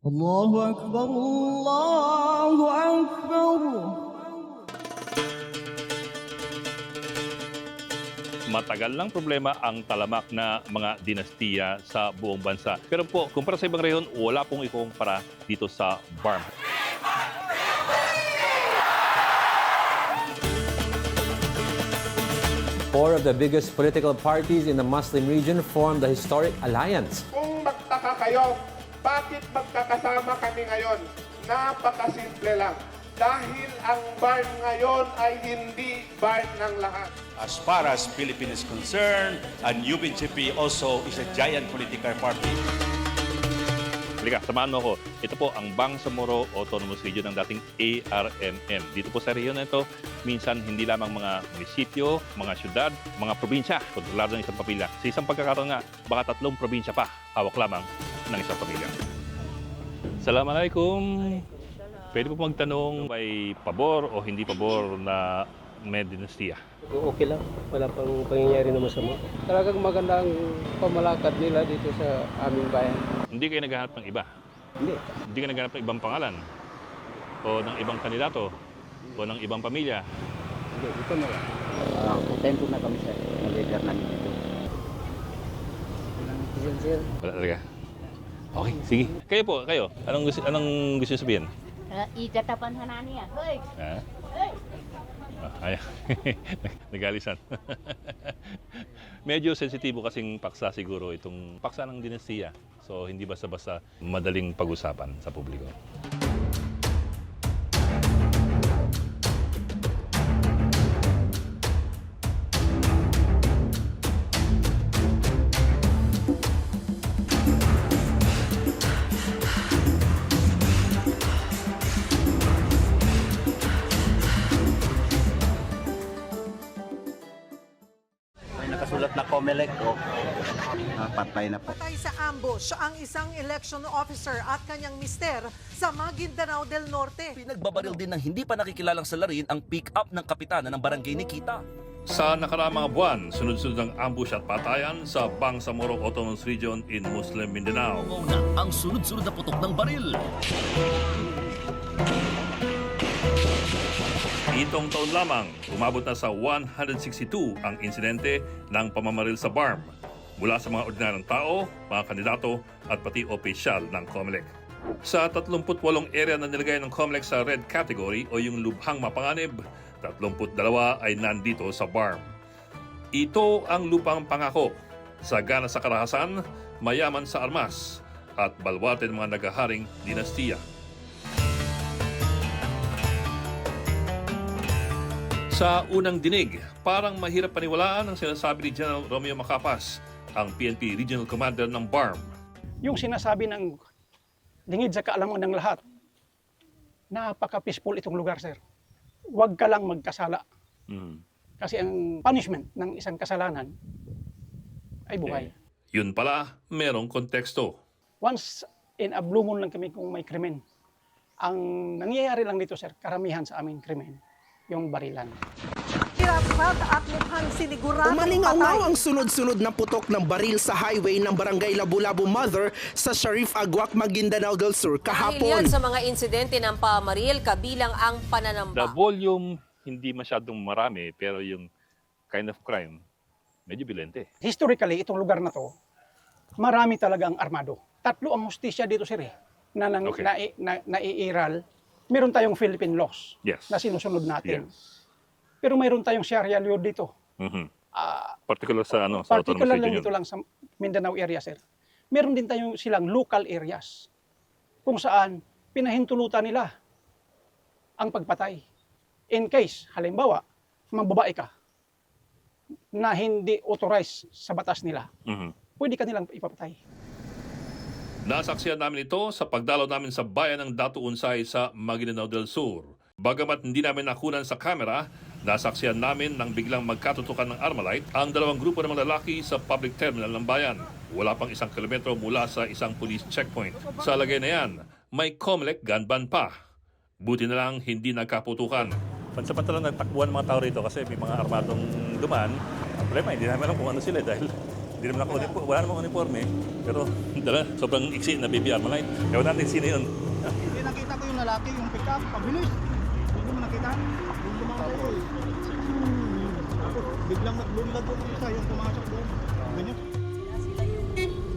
الله أكبر الله أكبر Matagal lang problema ang talamak na mga dinastiya sa buong bansa. Pero po, kumpara sa ibang rehiyon, wala pong ikukumpara dito sa BARM. Four of the biggest political parties in the Muslim region formed the historic alliance. Kung magtaka kayo, bakit magkakasama kami ngayon? Napakasimple lang. Dahil ang barn ngayon ay hindi barn ng lahat. As far as Philippines is concerned, and UBGP also is a giant political party. Halika, samahan mo ako. Ito po ang Bangsamoro Autonomous Region ng dating ARMM. Dito po sa rehiyon na ito, minsan hindi lamang mga munisipyo, mga syudad, mga probinsya, kontrolado ng isang pamilya. Sa isang pagkakaroon nga, baka tatlong probinsya pa, hawak lamang ng isang pamilya. Assalamualaikum. Pwede po magtanong, may pabor o hindi pabor na may dinastiya? Okay lang. Wala pang pangyayari na masama. Talagang maganda ang pamalakad nila dito sa aming bayan. Hindi kayo naghahanap ng iba? Hindi. Hindi ka naghanap ng ibang pangalan? O ng ibang kandidato? O ng ibang pamilya? Hindi. Ito na lang. Uh, contento na kami sa mga leader namin dito. Wala talaga. Okay, sige. Kayo po, kayo. Anong gusto, anong gusto niyo sabihin? Uh, itatapan hanani yan. Hoy! Ha? Ah, ay, nagalisan. Medyo sensitibo kasing paksa siguro itong paksa ng dinastiya. So, hindi basta-basta madaling pag-usapan sa publiko. COMELEC o ah, patay na po. Patay sa ambush ang isang election officer at kanyang mister sa Maguindanao del Norte. Pinagbabaril din ng hindi pa nakikilalang salarin ang pick-up ng kapitana ng barangay Nikita. Sa nakaraang mga buwan, sunod-sunod ang ambush at patayan sa Bangsamoro Autonomous Region in Muslim Mindanao. Una ang sunod-sunod na putok ng baril. Itong taon lamang, umabot na sa 162 ang insidente ng pamamaril sa BARM mula sa mga ordinaryong tao, mga kandidato at pati opisyal ng COMELEC. Sa 38 area na nilagay ng COMELEC sa red category o yung lubhang mapanganib, 32 ay nandito sa BARM. Ito ang lupang pangako, sagana sa karahasan, mayaman sa armas, at balwate ng mga nagaharing dinastiya. Sa unang dinig, parang mahirap paniwalaan ang sinasabi ni General Romeo Macapas, ang PNP Regional Commander ng BARM. yung sinasabi ng lingid sa kaalaman ng lahat, napaka-peaceful itong lugar, sir. Huwag ka lang magkasala. Kasi ang punishment ng isang kasalanan ay buhay. Yun pala, merong konteksto. Once in a blue moon lang kami kung may krimen. Ang nangyayari lang dito, sir, karamihan sa aming krimen, yung barilan. Kirapat at sinigurado Umalingaw ang sunod-sunod na putok ng baril sa highway ng barangay Labu-Labu Mother sa Sharif Aguac, Maguindanao del Sur Dahil kahapon. yan sa mga insidente ng pamaril, kabilang ang The pananamba. volume, hindi masyadong marami, pero yung kind of crime, medyo bilente. Historically, itong lugar na to, marami talaga ang armado. Tatlo ang hustisya dito, sir, eh, na, nang, Okay. na, na, naiiral. Meron tayong Philippine laws Yes. na sinusunod natin. Yes. Pero mayroon tayong Sharia law dito. Mhm. Ah, Particular sa ano, sa particular lang dito lang sa Mindanao area, sir. Meron din tayong silang local areas kung saan pinahintulutan nila ang pagpatay. In case, halimbawa, mambabae ka na hindi authorized sa batas nila, Mhm. pwede ka nilang ipapatay. Nasaksiyan namin ito sa pagdalaw namin sa bayan ng Datu Unsay sa Maguindanao del Sur. Bagamat hindi namin nakunan sa kamera, nasaksiyan namin nang biglang magkatutukan ng Armalite ang dalawang grupo ng mga lalaki sa public terminal ng bayan. Wala pang isang kilometro mula sa isang police checkpoint. Sa lagay na yan, may Comlec gun ban pa. Buti na lang hindi nagkaputukan. Pansamantalang nagtakbuhan mga tao rito kasi may mga armadong duman. Problema, hindi namin alam kung ano sila dahil Hindi naman ako uniform, wala namang uniforme. Pero dala, sobrang iksi na BBR Malay. Ewan natin sino yun. Hindi nakita ko yung lalaki, yung pick-up, pabilis. Hindi mo nakita? Yung lumakay ko. Tapos biglang naglunlad doon yung isa, yung pumasok doon. Ganyan.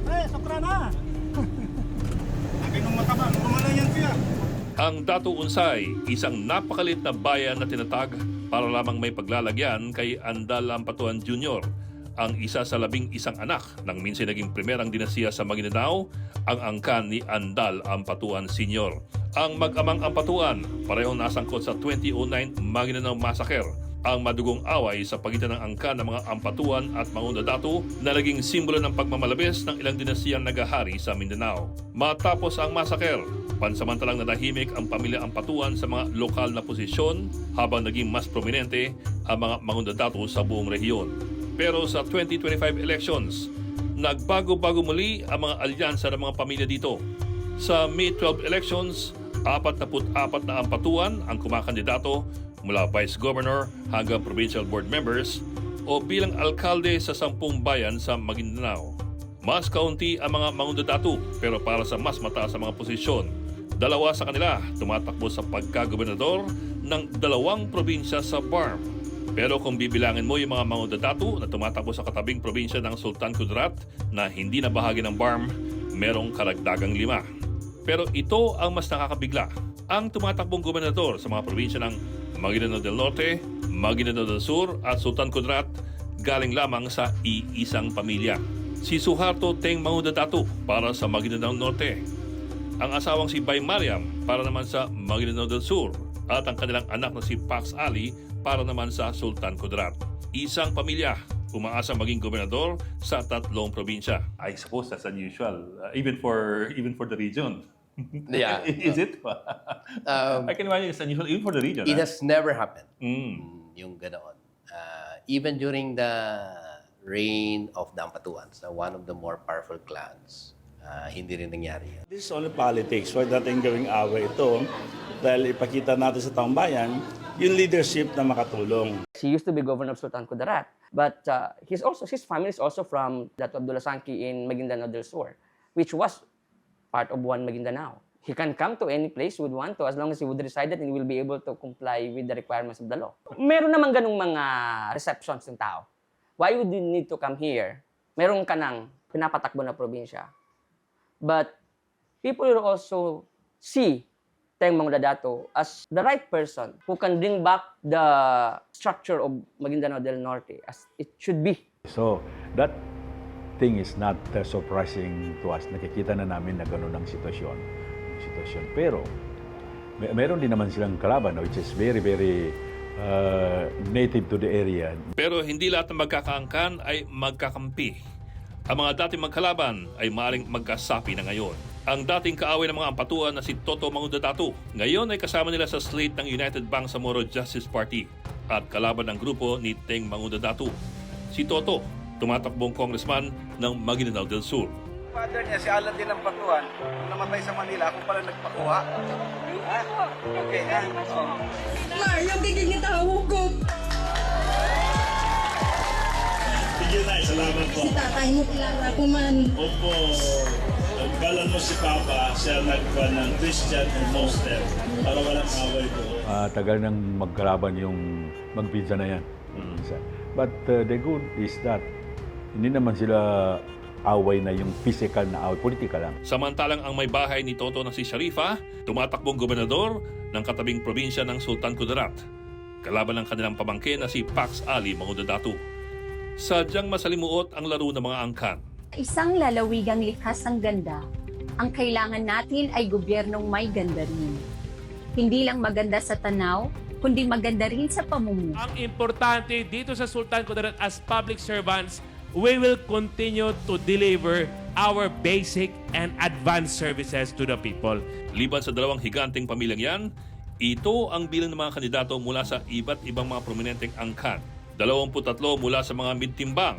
Eh, sokra na! Lagi nung mataba, normal lang yan siya. Ang Datu Unsay, isang napakalit na bayan na tinatag para lamang may paglalagyan kay Andal Ampatuan Jr., ang isa sa labing isang anak ng minsan naging primerang dinasiya sa Maguindanao, ang angkan ni Andal Ampatuan Sr. Ang mag-amang Ampatuan, parehong nasangkot sa 2009 Maguindanao Massacre, ang madugong away sa pagitan ng angkan ng mga Ampatuan at Maunda Datu na naging simbolo ng pagmamalabis ng ilang dinasiyang nagahari sa Mindanao. Matapos ang massacre, pansamantalang natahimik ang pamilya Ampatuan sa mga lokal na posisyon habang naging mas prominente ang mga Maunda Datu sa buong rehiyon. Pero sa 2025 elections, nagbago-bago muli ang mga alyansa ng mga pamilya dito. Sa May 12 elections, 44 na ampatuan ang kumakandidato mula Vice Governor hanggang Provincial Board Members o bilang alkalde sa sampung bayan sa Maguindanao. Mas kaunti ang mga mangundadatu pero para sa mas mataas sa mga posisyon. Dalawa sa kanila tumatakbo sa pagkagobernador ng dalawang probinsya sa BARM. Pero kung bibilangin mo yung mga mangundadatu na tumatakbo sa katabing probinsya ng Sultan Kudarat na hindi na bahagi ng BARM, merong karagdagang lima. Pero ito ang mas nakakabigla. Ang tumatakbong gobernador sa mga probinsya ng Maguindanao del Norte, Maguindanao del Sur at Sultan Kudarat galing lamang sa iisang pamilya. Si Suharto Teng Mangudadatu para sa Maguindanao Norte. Ang asawang si Bay Mariam para naman sa Maguindanao del Sur at ang kanilang anak na si Pax Ali para naman sa Sultan Kudarat. Isang pamilya umaasa maging gobernador sa tatlong probinsya. I suppose that's unusual, uh, even for even for the region. Yeah. Is it? Um, I can imagine it's unusual even for the region. It ah. has never happened. Mm. Yung ganoon. Uh, even during the reign of the Ampatuans, uh, one of the more powerful clans, uh, hindi rin nangyari. This is only politics. Huwag natin gawing away ito dahil ipakita natin sa taong bayan yung leadership na makatulong. He used to be governor of Sultan Kudarat, but uh, he's also his family is also from Dato Abdullah Sanki in Maguindanao del Sur, which was part of one Maguindanao. He can come to any place he would want to as long as he would reside it and he will be able to comply with the requirements of the law. Meron naman ganung mga receptions ng tao. Why would you need to come here? Meron ka ng pinapatakbo na probinsya. But people will also see Teng Mangudadato as the right person who can bring back the structure of Maguindanao del Norte as it should be. So, that thing is not uh, surprising to us. Nakikita na namin na gano'n ang sitwasyon. sitwasyon. Pero, may, meron din naman silang kalaban, which is very, very uh, native to the area. Pero hindi lahat ng magkakaangkan ay magkakampi. Ang mga dating magkalaban ay maaaring magkasapi na ngayon. Ang dating kaaway ng mga ampatuan na si Toto Mangudadatu, ngayon ay kasama nila sa slate ng United Bangsamoro Justice Party at kalaban ng grupo ni Teng Mangudadatu. Si Toto, tumatakbong congressman ng Maguindanao del Sur. Father niya, si Alan din ng Batuan, nung namatay sa Manila, ako pala nagpakuha. Ah, okay, ah. Oh. Mario, gigigit ako ko. Sige na, salamat po. Si tatay mo kilala ko man. Opo, nagbalan mo si Papa, siya nagpa ng Christian and Muslim para walang away doon. Uh, tagal nang magkalaban yung magpinsa na yan. Isa. But uh, the good is that hindi naman sila away na yung physical na away, political lang. Samantalang ang may bahay ni Toto na si Sharifa, tumatakbong gobernador ng katabing probinsya ng Sultan Kudarat. Kalaban ng kanilang pamangkin na si Pax Ali Mangudadatu. Sadyang masalimuot ang laro ng mga angkan. Isang lalawigang likas ang ganda. Ang kailangan natin ay gobyernong may ganda rin. Hindi lang maganda sa tanaw, kundi maganda rin sa pamumuno. Ang importante dito sa Sultan Kudarat as public servants, we will continue to deliver our basic and advanced services to the people. Liban sa dalawang higanteng pamilyang yan, ito ang bilang ng mga kandidato mula sa iba't ibang mga prominenteng angkan. 23 mula sa mga midtimbang,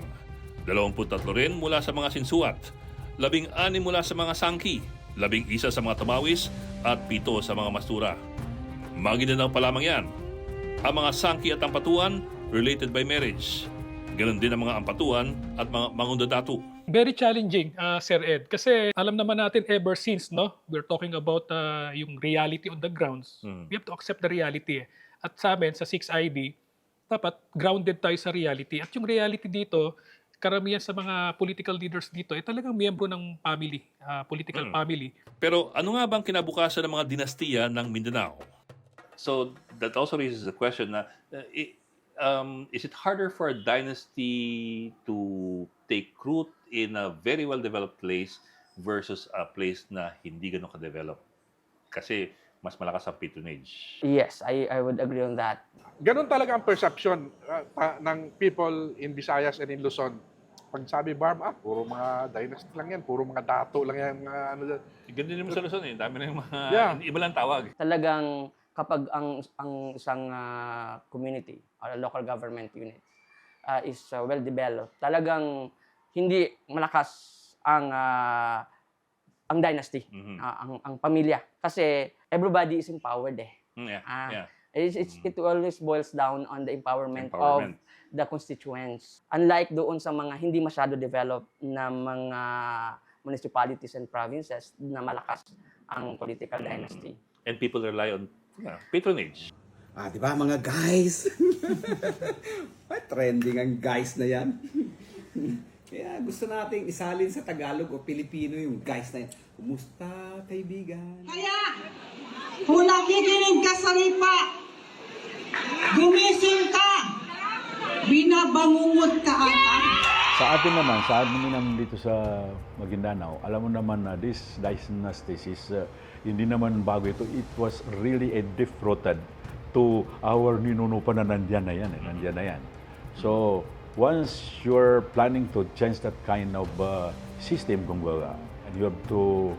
23 rin mula sa mga sinsuat, 16 mula sa mga sangki, 11 sa mga tamawis, at 7 sa mga mastura. Maginanaw pa lamang yan. Ang mga sangki at tampatuan related by marriage. Ganon din ang mga ampatuan at mga mangundadatu. Very challenging, uh, Sir Ed. Kasi alam naman natin ever since, no, we're talking about uh, yung reality on the grounds. Hmm. We have to accept the reality. eh. At sa amin, sa 6ID, dapat grounded tayo sa reality. At yung reality dito, karamihan sa mga political leaders dito ay talagang miyembro ng family, uh, political Hmm. family. Pero ano nga bang kinabukasan ng mga dinastiya ng Mindanao? So that also raises the question na uh, i- um, is it harder for a dynasty to take root in a very well-developed place versus a place na hindi ganun ka-develop? Kasi mas malakas ang patronage. Yes, I, I would agree on that. Ganun talaga ang perception uh, ta- ng people in Visayas and in Luzon. Pag sabi Barb, ah, puro mga dynasty lang yan, puro mga dato lang yan, mga ano dyan. Ganun din naman sa Luzon eh. Dami na yung mga Yeah. iba lang tawag. Talagang kapag ang ang isang ah, community or a local government unit ah, is ah, well developed, talagang hindi malakas ang ah, ang dynasty, ah, ang ang pamilya kasi everybody is empowered eh. Mm, yeah, Ah, yeah. It's, it's, it always boils down on the empowerment, Empowerment. of the constituents. Unlike doon sa mga hindi masyado developed na mga municipalities and provinces na malakas ang political dynasty. And people rely on yeah, patronage. Ah, di ba mga guys? Ay, trending ang guys na yan. Kaya gusto nating isalin sa Tagalog o Pilipino yung guys na yan. Kumusta, kaibigan? Kaya, kung nakikinig ka sa ripa, gumising ka, binabangungot ka ata. Sa atin naman, sa amin naman dito sa Maguindanao, alam mo naman na this dynasty is uh, hindi naman bago ito. It was really a deep-rooted to our ninuno pa na nandyan na yan. Eh, nandyan na yan. So, once you're planning to change that kind of uh, system, kumbaga, and you have to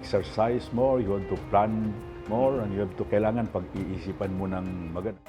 exercise more, you have to plan more, and you have to kailangan pag-iisipan mo ng maganda.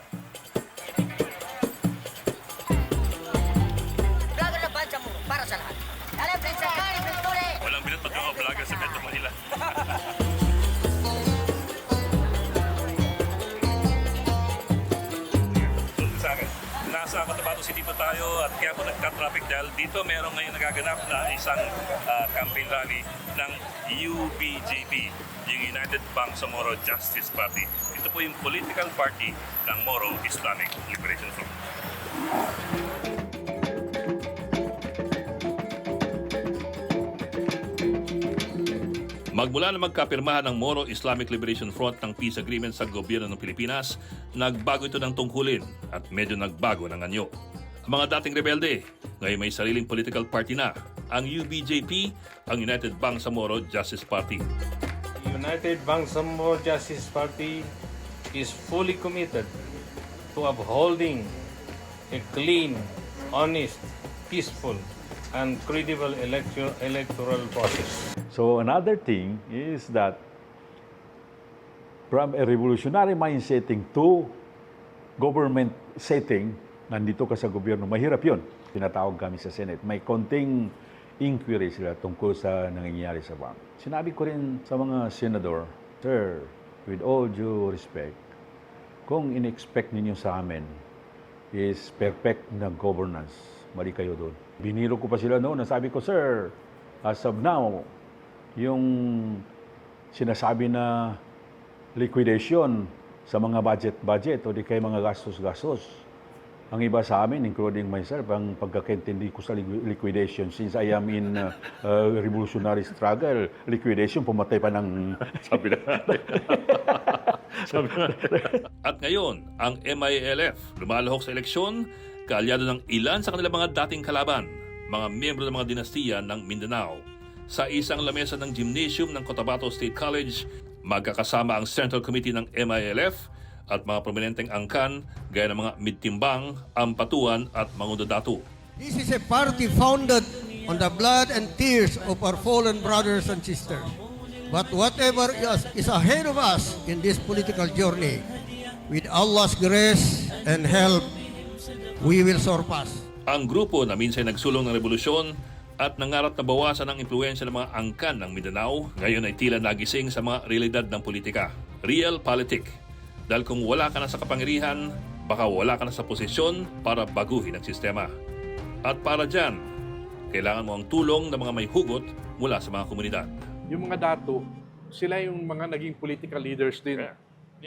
At kaya po nagka-traffic dahil dito meron ngayon nagaganap na isang ah, campaign rally ng UBJP, yung United Bangsamoro Justice Party. Ito po yung political party ng Moro Islamic Liberation Front. Magmula na magkapirmahan ng Moro Islamic Liberation Front ng peace agreement sa gobyerno ng Pilipinas, nagbago ito ng tungkulin at medyo nagbago ng anyo. Ang mga dating rebelde, ngayon may sariling political party na, ang UBJP, ang United Bangsamoro Justice Party. United Bangsamoro Justice Party is fully committed to upholding a clean, honest, peaceful, and credible electro- electoral process. So another thing is that from a revolutionary mind setting to government setting, nandito ka sa gobyerno, mahirap yun. Tinatawag kami sa Senate. May konting inquiry sila tungkol sa nangyayari sa bank. Sinabi ko rin sa mga senador, Sir, with all due respect, kung in-expect ninyo sa amin is perfect na governance, mali kayo doon. Biniro ko pa sila noon. Sabi ko, Sir, as of now, yung sinasabi na liquidation sa mga budget-budget o di kay mga gastos-gastos. Ang iba sa amin, including myself, ang pagkakaintindi ko sa liqui- liquidation. Since I am in uh, uh, revolutionary struggle, liquidation, pumatay pa ng sabi na. Sabi na. At ngayon, ang MILF lumalahok sa eleksyon, kaalyado ng ilan sa kanilang mga dating kalaban, mga miyembro ng mga dinastiya ng Mindanao. Sa isang lamesa ng gymnasium ng Cotabato State College, magkakasama ang Central Committee ng MILF at mga prominenteng angkan gaya ng mga midtimbang, ampatuan at mangudadatu. This is a party founded on the blood and tears of our fallen brothers and sisters. But whatever is, is ahead of us in this political journey, with Allah's grace and help, we will surpass. Ang grupo na minsan nagsulong ng revolusyon at nangarap na bawasan ang impluensya ng mga angkan ng Mindanao, ngayon ay tila nagising sa mga realidad ng politika. Real politic. Dahil kung wala ka na sa kapangyarihan, baka wala ka na sa posisyon para baguhin ang sistema. At para dyan, kailangan mo ang tulong ng mga may hugot mula sa mga komunidad. Yung mga dato, sila yung mga naging political leaders din.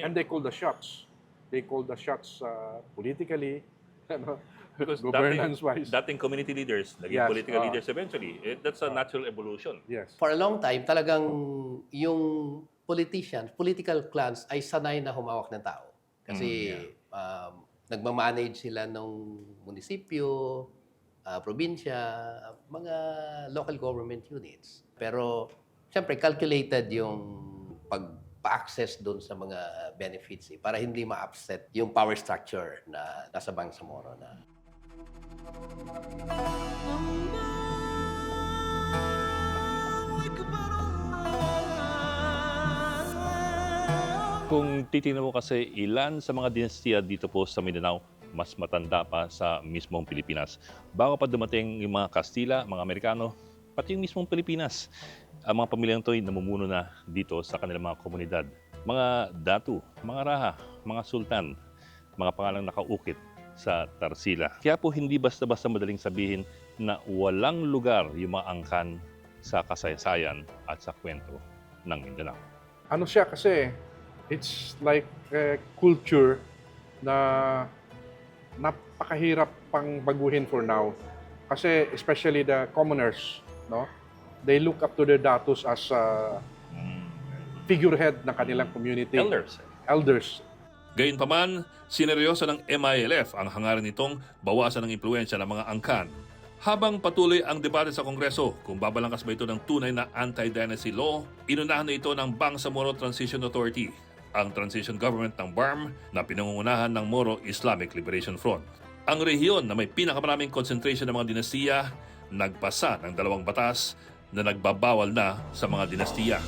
And they call the shots. They call the shots uh, politically, ano, Because governance-wise. dating, dating community leaders, naging Yes, political ah. leaders eventually. Eh, that's a natural evolution. Yes. For a long time, talagang yung politicians, political clans ay sanay na humawak ng tao. Kasi um, nagmamanage sila ng munisipyo, ah, probinsya, mga local government units. Pero, siyempre, calculated yung pag-access doon sa mga benefits eh, para hindi ma-upset yung power structure na nasa Bangsamoro na Kung titingnan mo kasi ilan sa mga dinastiya dito po sa Mindanao, mas matanda pa sa mismong Pilipinas. Bago pa dumating yung mga Kastila, mga Amerikano, pati yung mismong Pilipinas. Ang mga pamilyang to ay namumuno na dito sa kanilang mga komunidad. Mga datu, mga raha, mga sultan, mga pangalang nakaukit sa Tarsila. Kaya po hindi basta-basta madaling sabihin na walang lugar yung mga angkan sa kasaysayan at sa kwento ng Mindanao. ano siya kasi it's like a culture na napakahirap pang baguhin for now. Kasi especially the commoners, no? They look up to their datos as uh, figurehead ng kanilang community. Elders. Elders. Gayunpaman, sineryoso ng MILF ang hangarin nitong bawasan ang impluensya ng mga angkan. Habang patuloy ang debate sa Kongreso kung babalangkas ba ito ng tunay na anti-dynasty law, inunahan na ito ng Bangsamoro Transition Authority, ang transition government ng BARM na pinangungunahan ng Moro Islamic Liberation Front. Ang rehiyon na may pinakamaraming concentration ng mga dinastiya, nagpasa ng dalawang batas na nagbabawal na sa mga dinastiya.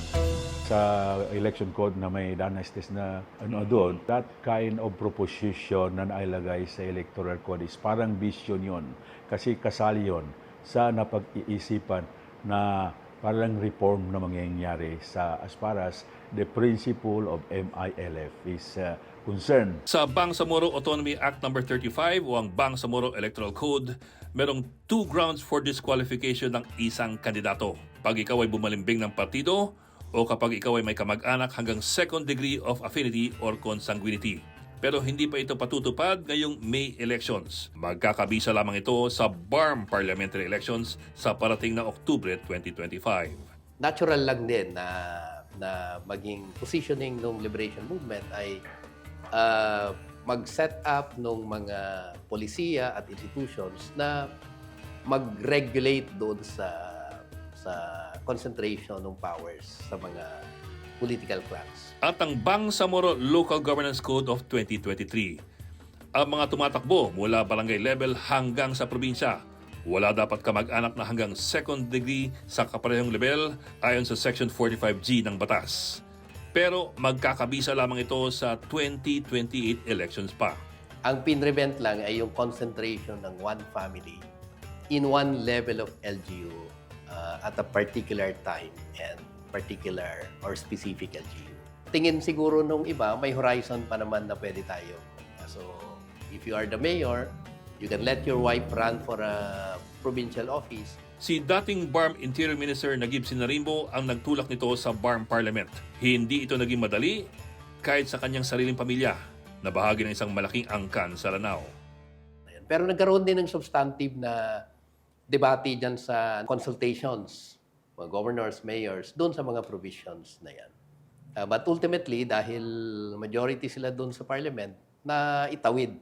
sa election code na may dynasties na ano doon, that kind of proposition na nailagay sa electoral code is parang vision yun. Kasi kasali yun sa napag-iisipan na parang reform na mangyayari sa as far as the principle of MILF is uh, concerned. Sa Bangsamoro Autonomy Act No. 35 o ang Bangsamoro Electoral Code, merong two grounds for disqualification ng isang kandidato. Pag ikaw ay bumalimbing ng partido o kapag ikaw ay may kamag-anak hanggang second degree of affinity or consanguinity. Pero hindi pa ito patutupad ngayong May elections. Magkakabisa lamang ito sa BARM parliamentary elections sa parating na Oktubre 2025. natural lang din na na maging positioning ng liberation movement ay uh, mag-set up ng mga polisiya at institutions na mag-regulate doon sa sa concentration ng powers sa mga political clans. At ang Bangsamoro Local Governance Code of 2023. Ang mga tumatakbo mula barangay level hanggang sa probinsya. Wala dapat kamag-anak na hanggang second degree sa kaparehong level ayon sa Section 45G ng batas. Pero magkakabisa lamang ito sa 2028 elections pa. Ang pinrevent lang ay yung concentration ng one family in one level of LGU uh, at a particular time and particular or specific LGU. Tingin siguro nung iba, may horizon pa naman na pwede tayo. So, if you are the mayor, you can let your wife run for a provincial office. Si dating BARM Interior Minister Nagib Sinarimbo ang nagtulak nito sa BARM Parliament. Hindi ito naging madali kahit sa kanyang sariling pamilya na bahagi ng isang malaking angkan sa Lanao. Pero nagkaroon din ng substantive na debate dyan sa consultations, mga governors, mayors, doon sa mga provisions na yan. Uh, but ultimately, dahil majority sila doon sa parliament, na itawid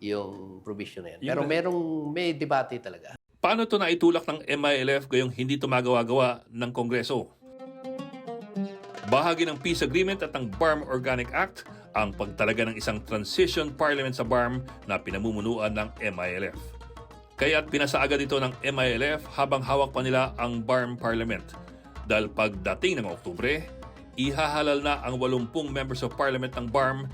yung provision na yan. Pero merong, may debate talaga. Paano ito naitulak ng MILF gayong hindi ito magawa-gawa ng Kongreso? Bahagi ng Peace Agreement at ng BARM Organic Act ang pagtalaga ng isang transition parliament sa BARM na pinamumunuan ng MILF. Kaya't pinasaagad ito ng MILF habang hawak pa nila ang BARM Parliament. Dahil pagdating ng Oktubre, ihahalal na ang 80 members of parliament ng BARM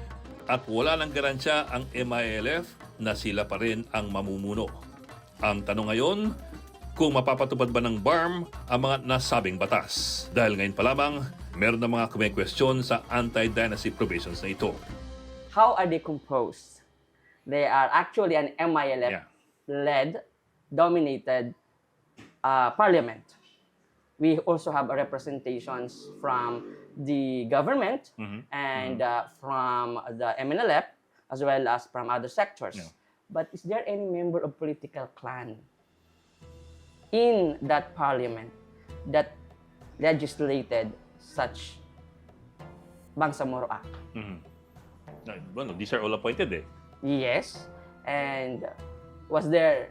at wala ng garansya ang MILF na sila pa rin ang mamumuno. Ang tanong ngayon, kung mapapatupad ba ng BARM ang mga nasabing batas. Dahil ngayon pa lamang, meron na mga kumekwestiyon sa anti-dynasty provisions na ito. How are they composed? They are actually an MILF-led dominated uh, parliament. We also have representations from the government and uh, from the MNLF as well as from other sectors. But is there any member of political clan in that parliament that legislated such Bangsamoro Act? Bueno, these are all appointed eh. Yes. And was there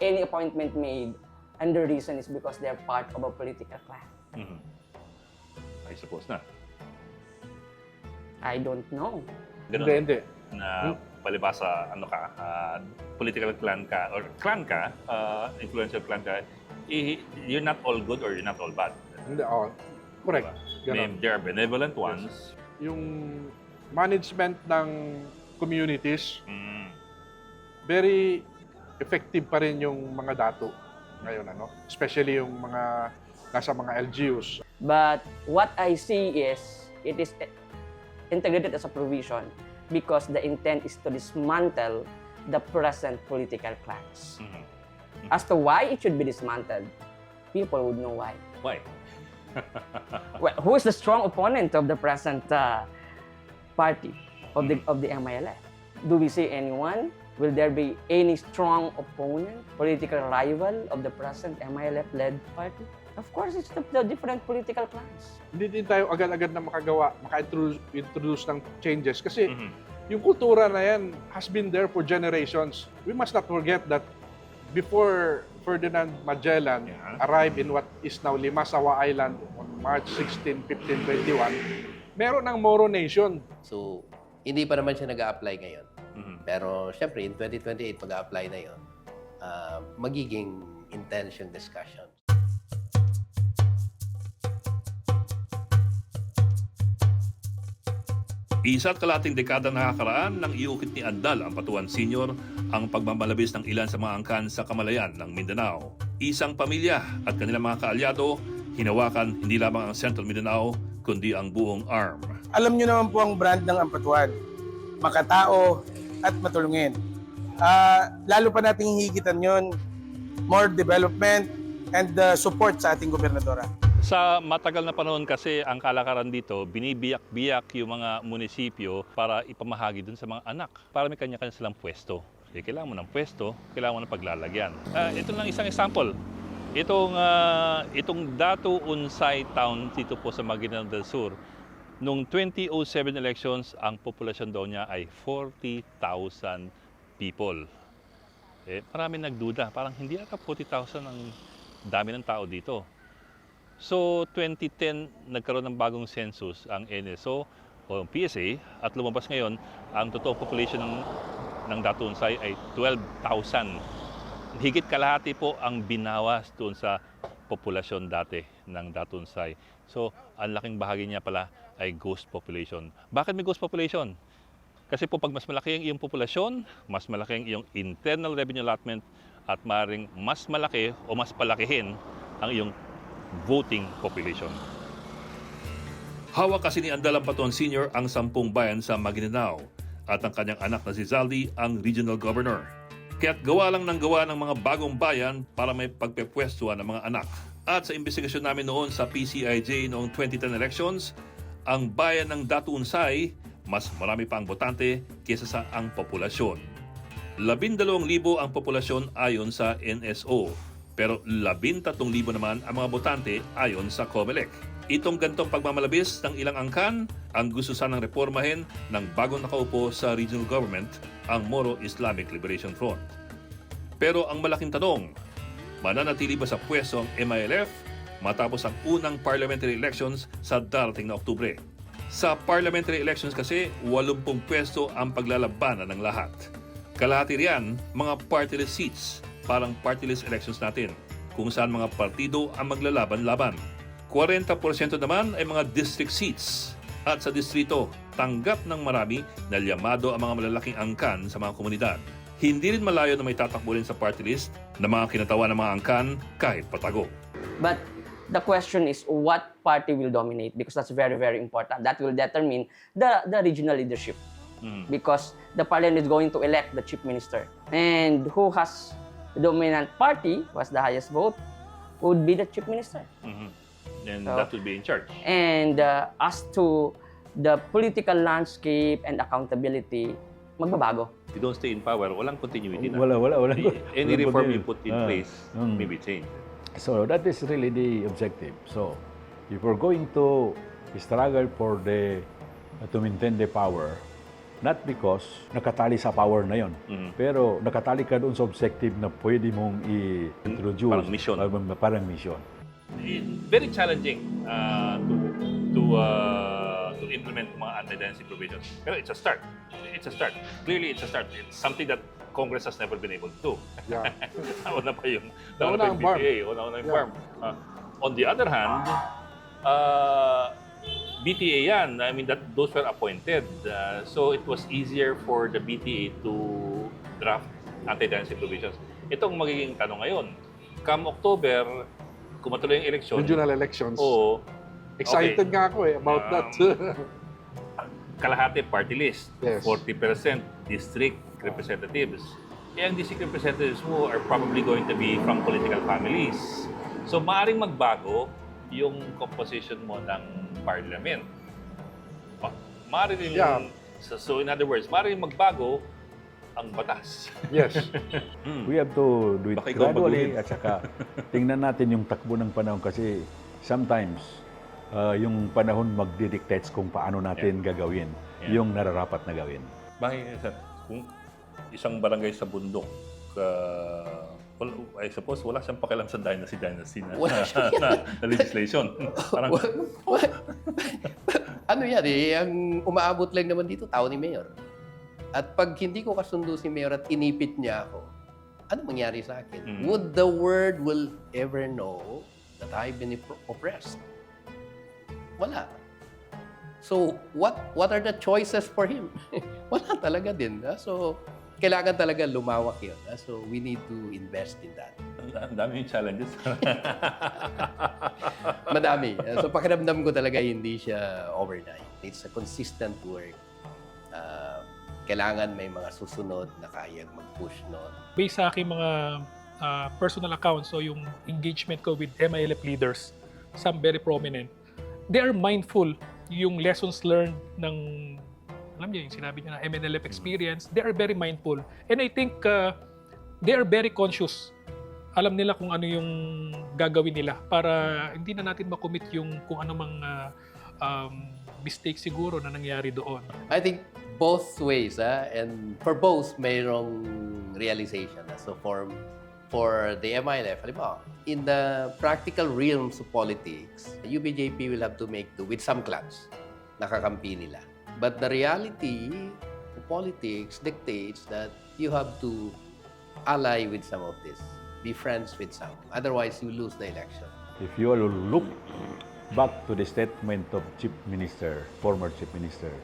any appointment made and the reason is because they're part of a political clan? Mhm. I suppose na. I don't know. Ganun. Hindi, hindi. Na palibasa, ano ka, ah, political clan ka, or clan ka, ah, influential clan ka, i- you're not all good or you're not all bad. Hindi, oh. Correct. May, Ganon. there are benevolent ones. Yung management ng communities, Mm. very effective pa rin yung mga dato ngayon, ano? Especially yung mga nasa mga LGUs. But what I see is it is integrated as a provision because the intent is to dismantle the present political clans. As to why it should be dismantled, people would know why. Why? well, who is the strong opponent of the present uh, party of the of the MILF? Do we see anyone? Will there be any strong opponent, political rival of the present MILF-led party? Of course, it's the, the different political clans. Hindi din tayo agad-agad na makagawa, maka-introduce introduce ng changes kasi Mm-hmm. yung kultura na yan has been there for generations. We must not forget that before Ferdinand Magellan arrived in what is now Limasawa Island on March 16, 1521, meron ng Moro Nation. So, hindi pa naman siya nag apply ngayon. Mm-hmm. Pero, syempre, in 2028, mag-a-apply na yun. Ah, magiging intense yung Isa't kalating dekada nakakaraan nang iukit ni Andal ang Patuan Senior ang pagmamalabis ng ilan sa mga angkan sa kamalayan ng Mindanao. Isang pamilya at kanilang mga kaalyado hinawakan hindi lamang ang Central Mindanao kundi ang buong ARM. Alam nyo naman po ang brand ng Ampatuan. Makatao at matulungin. Ah, lalo pa nating hihigitan yon more development and uh, support sa ating gobernadora. Sa matagal na panahon kasi ang kalakaran dito, binibiyak-biyak yung mga munisipyo para ipamahagi dun sa mga anak. Para may kanya-kanya silang pwesto. Eh, kailangan mo ng pwesto, kailangan mo ng paglalagyan. Ah, ito lang isang example. Itong, ah, itong Datu Unsay Town dito po sa Maguindanao del Sur, Noong 2007 elections, ang populasyon daw niya ay 40,000 people. Eh, marami nagduda. Parang hindi ata 40,000 ang dami ng tao dito. So, 2010, nagkaroon ng bagong census ang NSO o PSA at lumabas ngayon ang totoong population ng, ng Datunsay ay 12,000. Higit kalahati po ang binawas doon sa populasyon dati ng Datunsay. So, ang laking bahagi niya pala ay ghost population. Bakit may ghost population? Kasi po pag mas malaki ang iyong populasyon, mas malaki ang iyong internal revenue allotment at maring mas malaki o mas palakihin ang iyong voting population. Hawak kasi ni Andalang Patuan Sr. ang sampung bayan sa Maguindanao at ang kanyang anak na si Zaldi ang regional governor. Kaya't gawa lang ng gawa ng mga bagong bayan para may pagpepwestuhan ng mga anak. At sa investigasyon namin noon sa PCIJ noong 2010 elections, ang bayan ng Datunsay mas marami pa ang botante kaysa sa ang populasyon. Labindalawang libo ang populasyon ayon sa NSO, pero labintatlong libo naman ang mga botante ayon sa COMELEC. Itong gantong pagmamalabis ng ilang angkan ang gusto sanang reformahin ng bagong nakaupo sa regional government ang Moro Islamic Liberation Front. Pero ang malaking tanong, mananatili ba sa pwesto ang MILF matapos ang unang parliamentary elections sa darating na Oktubre? Sa parliamentary elections kasi, 80 pwesto ang paglalabanan ng lahat. Kalahati riyan, mga party list seats, parang party list elections natin, kung saan mga partido ang maglalaban-laban. 40% naman ay mga district seats. At sa distrito, tanggap ng marami na liyamado ang mga malalaking angkan sa mga komunidad. Hindi rin malayo na may tatakbo rin sa party list na mga kinatawa ng mga angkan kahit patago. But the question is what party will dominate because that's very very important that will determine the the regional leadership because the parliament is going to elect the chief minister and who has dominant party was the highest vote, would be the chief minister. Mhm. And So- that will be in charge. And uh, as to the political landscape and accountability, magbabago. You don't stay in power, walang continuity na. Wala, wala, wala. Any Wala reform continuity. you put in Ah, place mm. may be changed. So that is really the objective. So if we're going to struggle for the to maintain the power, not because nakatali sa power na yon, Mhm. pero nakatali ka doon sa objective na pwede mong i-introduce. Parang mission. Parang, parang mission. Very challenging uh, to to uh, to implement mga anti-dynasty provisions. Pero it's a start. It's a start. Clearly, it's a start. It's something that Congress has never been able to do. Yeah. nauna pa yung, Nauna nauna pa yung farm. BTA, nauna yung Yeah. farm. Uh, on the other hand, uh, BTA yan. I mean, that those were appointed. Uh, so it was easier for the BTA to draft anti-dynasty provisions. Itong magiging tanong ngayon, come October, kung matuloy yung election, Regional elections. Oo. Excited nga ako eh about that. kalahati party list, Yes. 40% district representatives. Eh, ang district representatives mo are probably going to be from political families. So, maaaring magbago yung composition mo ng parliament. Ma- Maaari rin, Yeah. so, so in other words, maaaring magbago ang batas. Yes. We have to do it Baka gradually at saka tingnan natin yung takbo ng panahon kasi sometimes uh, yung panahon magdidictates kung paano natin gagawin Yeah. yung nararapat na gawin. Bakit, kung isang barangay sa bundok, uh, well, I suppose wala siyang pakialam sa dynasty dynasty na, Wala siya. na, na legislation. Parang, ano yan eh, ang umaabot lang naman dito, tao ni Mayor. At pag hindi ko kasundo si Mayor at inipit niya ako, ano mangyari sa akin? Mm. Would the world will ever know that I've been opp- oppressed? Wala. So, what what are the choices for him? Wala talaga din. ah. So, kailangan talaga lumawak yun. ah. So, we need to invest in that. ang dami yung challenges. Madami. Uh, So pakiramdam ko talaga hindi siya overnight. It's a consistent work. Uh, kailangan may mga susunod na kayang mag-push noon. based sa aking mga ah, personal accounts o yung engagement ko with MILF leaders, some very prominent, they are mindful yung lessons learned ng alam niyo yung sinabi niya na MNLF experience, they are very mindful. And I think ah, they are very conscious. Alam nila kung ano yung gagawin nila para hindi na natin makommit yung kung ano mang ah, um, mistake siguro na nangyari doon. I think both ways, ah, and for both, mayroong realization. ah. So for for the MILF, halimbawa, in the practical realms of politics, UBJP will have to make do with some clans na kakampi nila. But the reality of politics dictates that you have to ally with some of this, be friends with some. Otherwise, you lose the election. If you will look back to the statement of Chief Minister, former Chief Minister,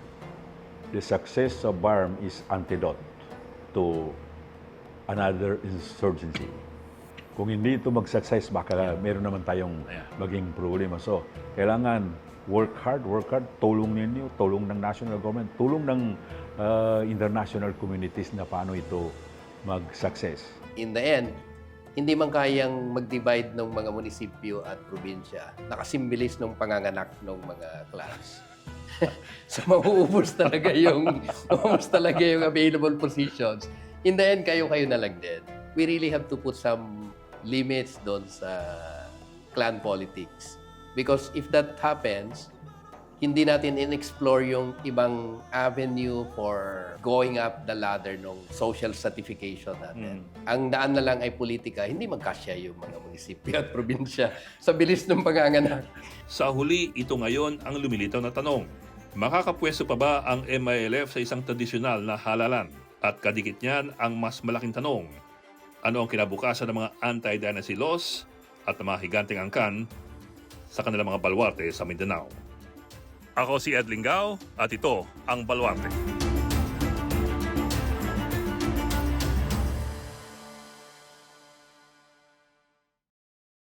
the success of BARM is antidote to another insurgency. Kung hindi ito mag-success, baka meron naman tayong maging problema. So, kailangan work hard, work hard, tulong ninyo, tulong ng national government, tulong ng uh, international communities na paano ito mag-success. in the end, hindi man kayang mag-divide ng mga munisipyo at probinsya. Nakasimbilis ng panganganak ng mga clans. so mauubos talaga yung mauubos talaga yung available positions. In the end, kayo-kayo na lang din. We really have to put some limits doon sa clan politics. Because if that happens, hindi natin in-explore yung ibang avenue for going up the ladder ng social stratification natin. Ang daan na lang ay politika, hindi magkasya yung mga munisipyo at probinsya sa bilis ng panganganak. Sa huli, ito ngayon ang lumilitaw na tanong. Makakapwesto pa ba ang MILF sa isang tradisyonal na halalan? At kadikit niyan ang mas malaking tanong. Ano ang kinabukasan ng mga anti-dynasty laws at ng mga higanteng angkan sa kanilang mga balwarte sa Mindanao? Ako si Ed Lingao at ito ang Balwarte.